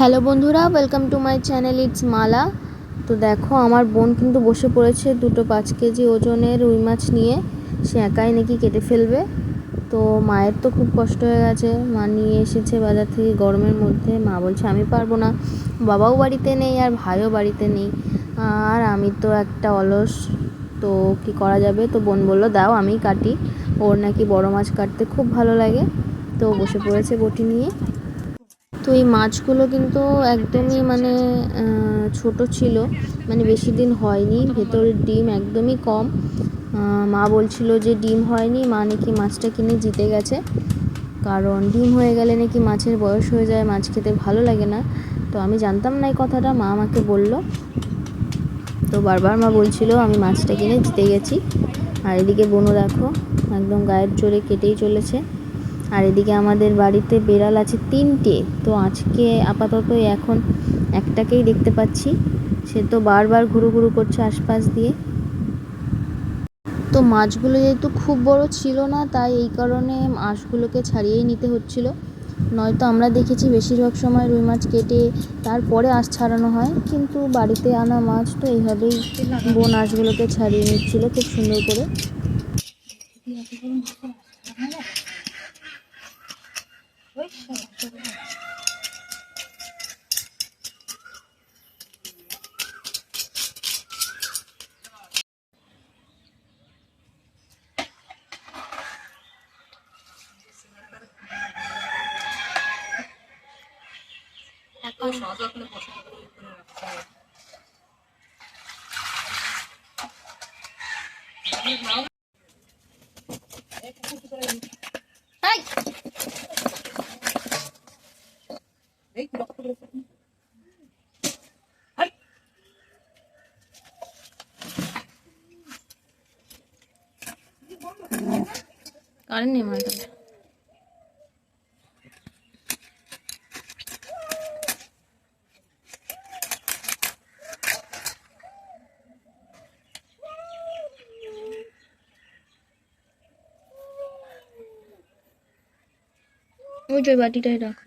Hello বন্ধুরা welcome to my channel it's Mala তো দেখো, আমার বোন কিন্তু বসে পড়েছে দুটো পাঁচ কেজি ওজনের রুই মাছ নিয়ে। সে একাই নাকি কেটে ফেলবে। তো মায়ের তো খুব কষ্ট হয়ে গেছে। মা নিয়ে এসেছে বাজার থেকে গরমের মধ্যে। মা বলছে, আমি পারব না। বাবাও বাড়িতে নেই আর ভাইও বাড়িতে নেই। আর আমি তো একটা অলস। তো কি করা যাবে? তো বোন বলল, দাও আমি কাটি। ওর নাকি বড় মাছ কাটতে খুব ভালো লাগে। তো বসে পড়েছে বটি নিয়ে। তো এই মাছগুলো কিন্তু একদমই মানে আহ, ছোট ছিল মানে বেশি দিন হয়নি ভেতরের ডিম একদমই কম। মা বলছিল যে ডিম হয়নি মা নাকি মাছটা কিনে জিতে গেছে। কারণ ডিম হয়ে গেলে নাকি মাছের বয়স হয়ে যায় মাছ খেতে ভালো লাগে না। তো আমি জানতাম না এই কথাটা মা আমাকে বলল। তো বারবার মা বলছিল আমি মাছটা কিনে জিতে গেছি। আর এদিকে বোনও দেখো একদম গায়ের জোরে কেটেই চলেছে। আর এদিকে আমাদের বাড়িতে বেড়াল আছে তিনটে। তো আজকে আপাতত এখন একটাকেই দেখতে পাচ্ছি। সে তো বারবার ঘুরু ঘুরু করছে আশপাশ দিয়ে। তো মাছগুলো যেহেতু খুব বড় ছিল না, তাই এই কারণে মাছগুলোকে ছাড়িয়েই নিতে হচ্ছিল। নয়তো আমরা দেখেছি বেশিরভাগ সময় রুই মাছ কেটে তারপরে আঁশ ছাড়ানো হয়, কিন্তু বাড়িতে আনা মাছ তো এইভাবেই বোন আঁশগুলোকে ছাড়িয়ে নিচ্ছিল খুব সুন্দর করে। এখন সযত্নে বসাতে হবে কারেন্ট নেই আমার এখানে ওই যে বাটিটাই রাখো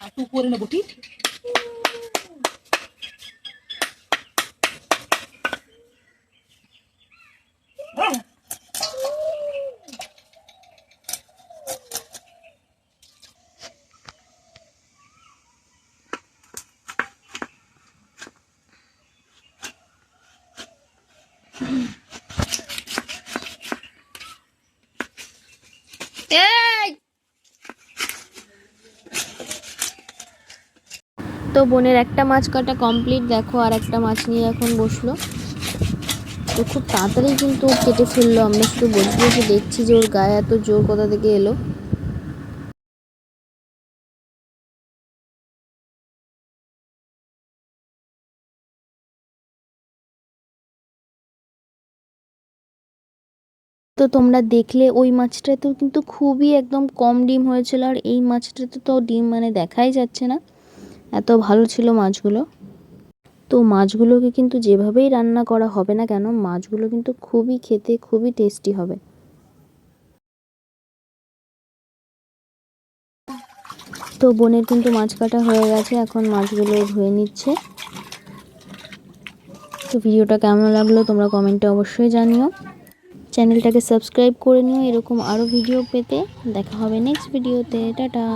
হাঁটু করে নেব ঠিক? তো বোনের একটা মাছ কাটা কমপ্লিট দেখো আর একটা মাছ নিয়ে এখন বসল। তো খুব তাড়াতাড়ি কিন্তু কেটে ফেলল, আমরা শুধু বসে বসে দেখছি যে ওর গায়ে এত জোর কোথা থেকে এলো। তো তোমরা দেখলে ওই মাছটাতে কিন্তু খুবই একদম কম ডিম হয়েছিল আর এই মাছটাতে তো ডিম মানে দেখাই যাচ্ছে না। এত ভালো ছিল মাছগুলো। তো মাছগুলোকে কিন্তু যেভাবেই রান্না করা হবে না কেন, মাছগুলো কিন্তু খুবই খেতে খুবই টেস্টি হবে। তো বোনের কিন্তু মাছ কাটা হয়ে গেছে, এখন মাছগুলো ধুয়ে নিচ্ছে। তো ভিডিওটা কেমন লাগল তোমরা কমেন্টে অবশ্যই জানিও। চ্যানেলটাকে সাবস্ক্রাইব করে নিও। এরকম আরও ভিডিও পেতে দেখা হবে নেক্সট ভিডিওতে টাটা।